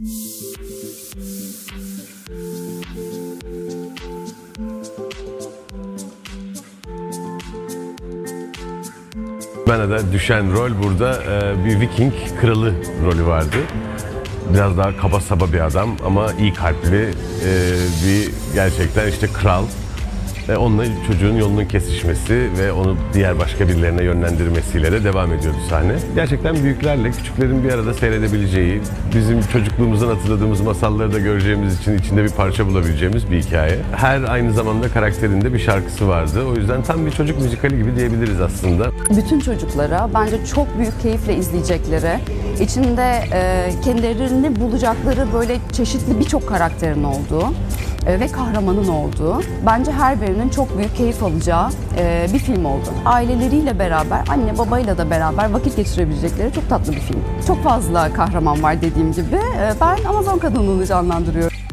Bana da düşen rol burada e, bir Viking kralı rolü vardı. Biraz daha kaba saba bir adam ama iyi kalpli e, bir gerçekten işte kral. Ve onunla çocuğun yolunun kesişmesi ve onu diğer başka birilerine yönlendirmesiyle de devam ediyordu sahne. Gerçekten büyüklerle küçüklerin bir arada seyredebileceği, bizim çocukluğumuzdan hatırladığımız masalları da göreceğimiz için içinde bir parça bulabileceğimiz bir hikaye. Her aynı zamanda karakterinde bir şarkısı vardı. O yüzden tam bir çocuk müzikali gibi diyebiliriz aslında. bütün çocuklara bence çok büyük keyifle izleyecekleri, içinde e, kendilerini bulacakları böyle çeşitli birçok karakterin olduğu e, ve kahramanın olduğu, bence her birinin çok büyük keyif alacağı e, bir film oldu. Aileleriyle beraber, anne babayla da beraber vakit geçirebilecekleri çok tatlı bir film. Çok fazla kahraman var dediğim gibi. E, ben Amazon kadınlığını canlandırıyorum.